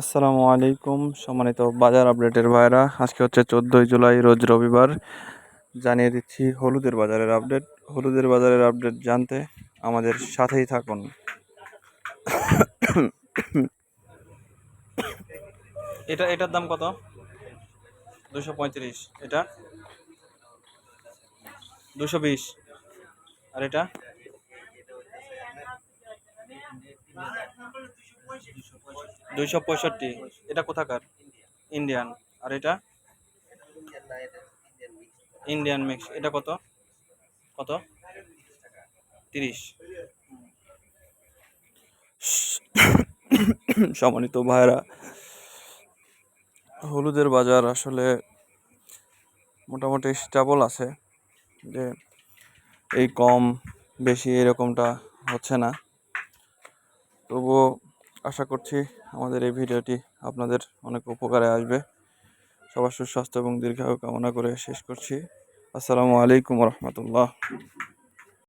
আসসালামু আলাইকুম, সম্মানিত বাজার আপডেটের ভাইরা আজকে হচ্ছে চোদ্দোই জুলাই, রোজ রবিবার। জানিয়ে দিচ্ছি হলুদের বাজারের আপডেট। হলুদের বাজারের আপডেট জানতে আমাদের সাথেই থাকুন। এটা, এটার দাম কত? দুশো পঁয়ত্রিশ। এটা? দুশো বিশ। আর এটা? দুইশো পঁয়ষট্টি। এটা কোথাকার? ইন্ডিয়ান আর এটা? ইন্ডিয়ান মিক্স এটা কত? কত? তিরিশ। সম্মানিত ভাইরা হলুদের বাজার আসলে মোটামুটি স্টেবল আছে, যে এই কম বেশি এরকমটা হচ্ছে না। তবুও আশা করছি আমাদের এই ভিডিওটি আপনাদের অনেক উপকারে আসবে। সবার সুস্বাস্থ্য এবং দীর্ঘায়ু কামনা করে শেষ করছি। আসসালামু আলাইকুম রহমতুল্লাহ।